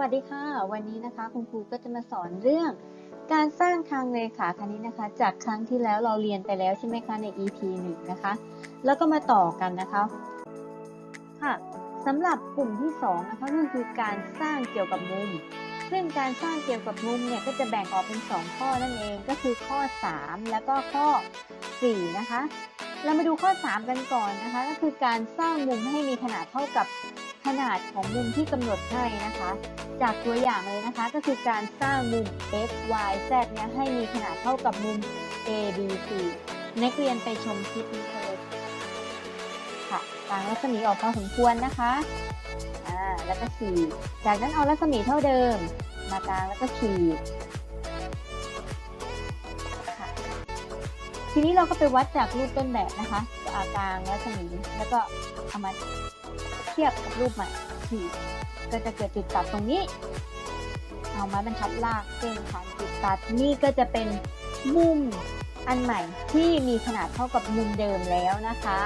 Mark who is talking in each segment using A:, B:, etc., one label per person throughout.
A: วัสดีค่ะ วันนี้นะคะคุณครูก็จะมาสอนเรื่อง การสร้างทางเลขาคณิตนะคะ จากครั้งที่แล้วเราเรียนไปแล้วใช่ไหมคะใน EP 1 นะคะ แล้วก็มาต่อกันนะคะค่ะสำหรับกลุ่มที่2นะคะก็คือการสร้างเกี่ยวกับมุม ซึ่งการสร้างเกี่ยวกับมุมเนี่ยก็จะแบ่งออกเป็น 2 ข้อนั่นเองก็คือข้อ 3 แล้วก็ข้อ 4 นะคะ เรามาดูข้อ 3 กันก่อนนะคะ ก็คือการสร้างมุมให้มีขนาดเท่ากับขนาดของมุมที่กำหนดให้นะคะ จากตัวอย่างเลยนะคะ ก็คือการสร้างมุม x y z เนี่ยให้มีขนาดเท่ากับมุม a b c นักเรียนไปชมคลิปนี้กันเลยค่ะกางรัศมีออกพอสมควรนะคะอ่าแล้วก็ขีดจากนั้นเอารัศมีเท่าเดิม มากางแล้วก็ขีดค่ะทีนี้เราก็ไปวัดจากรูปต้นแบบนะคะ อากางรัศมีแล้วก็เอามาเทียบกับรูปใหม่ขีดก็จะเกิดจุดตัดตรงนี้ เอาไม้บรรทัดลากเส้นผ่านจุดตัดนี่ก็จะเป็นมุมอันใหม่ที่มีขนาดเท่ากับมุมเดิมแล้วนะคะ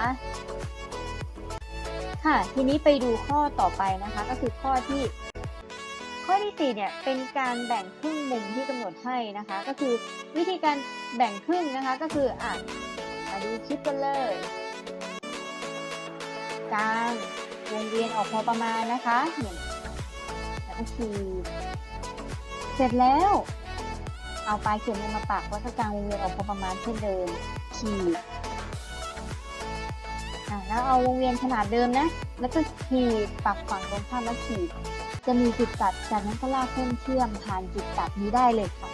A: ค่ะทีนี้ไปดูข้อต่อไปนะคะ ก็คือข้อที่ข้อที่สี่เนี่ยเป็นการแบ่งครึ่งมุมที่กำหนดให้นะคะ ก็คือวิธีการแบ่งครึ่งนะคะก็คืออะมาดูคลิปกันเลย กลางวงเวียนออกพอประมาณนะคะหนึ่งแล้วก็ขีดเสร็จแล้ว เอาปลายเข็มลงมาปักวก็กลางวงเวียนออกพอประมาณเช่นเดิมขีดอะแล้วเอาวงเวียนขนาดเดิมนะ แล้วก็ขีดปักฝั่งตรงข้ามแล้วขีด จะมีจุดตัดจากนั้นก็ลากเส้นเชื่อมผ่านจุดตัดนี้ได้เลยค่ะ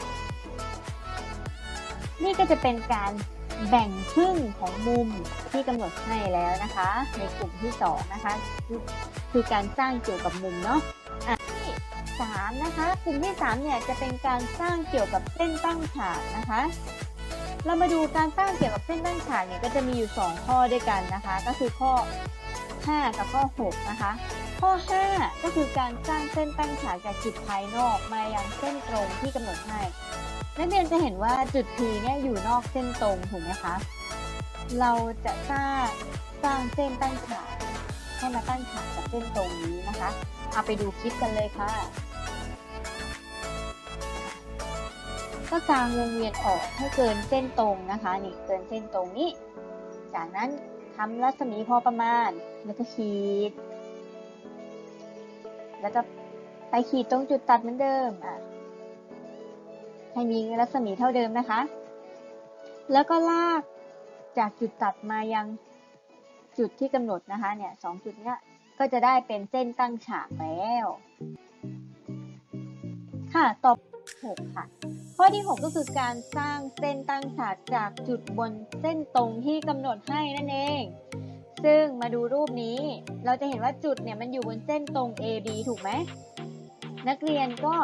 A: นี่ก็จะเป็นการ แบ่งครึ่งของมุมที่กำหนดให้แล้วนะคะ ในกลุ่มที่ 2 นะคะ คือการสร้างเกี่ยวกับมุมเนาะอะที่3นะคะกลุ่มที่3เนี่ยจะเป็นการสร้างเกี่ยวกับเส้นตั้งฉากนะคะ เรามาดูการสร้างเกี่ยวกับเส้นตั้งฉากเนี่ยก็จะมีอยู่ 2 ข้อด้วยกันนะคะ ก็คือข้อ 5 กับข้อ 6 นะคะ ข้อ 5 ก็คือการสร้างเส้นตั้งฉากจากจุดภายนอกมายังเส้นตรงที่กำหนดให้ นักเรียนจะเห็นว่าจุด P เนี่ยอยู่นอกเส้นตรงถูกไหมคะ เราจะสร้างสร้างเส้นตั้งฉากให้มาตั้งฉากกับเส้นตรงนี้นะคะ เอาไปดูคลิปกันเลยค่ะ ก็กางวงเวียนออกให้เกินเส้นตรงนะคะนี่เกินเส้นตรงนี้ จากนั้นทำรัศมีพอประมาณแล้วก็ขีด แล้วก็ไปขีดตรงจุดตัดเหมือนเดิมอะ ให้มีรัศมีเท่าเดิมนะคะ แล้วก็ลากจากจุดตัดมายังจุดที่กำหนดนะคะเนี่ยสองจุดเนี้ยก็จะได้เป็นเส้นตั้งฉากแล้ว ค่ะต่อหกค่ะ ข้อที่ 6 ก็คือการสร้างเส้นตั้งฉากจากจุดบนเส้นตรงที่กำหนดให้นั่นเอง ซึ่งมาดูรูปนี้ เราจะเห็นว่าจุดเนี่ยมันอยู่บนเส้นตรง AB ถูกไหม นักเรียนก็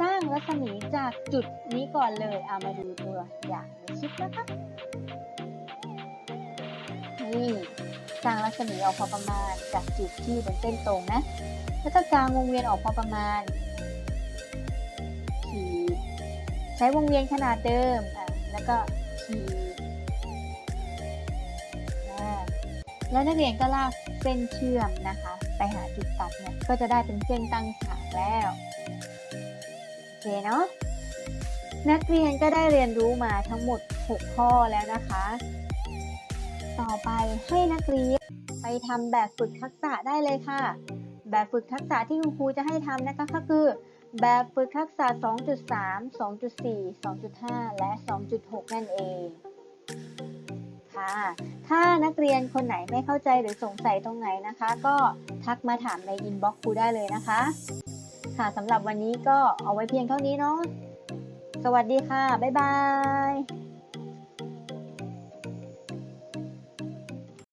A: สร้างรัศมีจากจุดนี้ก่อนเลยเอามาดูตัวอย่างในคลิปนะคะนี่สร้างรัศมีออกพอประมาณจากจุดที่บนเส้นตรงนะแล้วก็กางวงเวียนออกพอประมาณขีดใช้วงเวียนขนาดเดิมอะแล้วก็ขีดแล้วนักเรียนก็ลากเส้นเชื่อมนะคะ ไปหาจุดตัดเนี่ยก็จะได้เป็นเส้นตั้งฉากแล้ว เคเนาะนักเรียนก็ได้เรียนรู้มาทั้งหมด 6 ข้อแล้วนะคะ ต่อไปให้นักเรียนไปทำแบบฝึกทักษะได้เลยค่ะ แบบฝึกทักษะที่คุณครูจะให้ทำนะคะก็คือ แบบฝึกทักษะ 2.3 2.4 2.5 และ 2.6 นั่นเองค่ะถ้านักเรียนคนไหนไม่เข้าใจหรือสงสัยตรงไหนนะคะ ก็ทักมาถามในอินบ็อกซ์ครูได้เลยนะคะ ค่ะสำหรับวันนี้ก็เอาไว้เพียงเท่านี้เนาะสวัสดีค่ะ บ๊ายบาย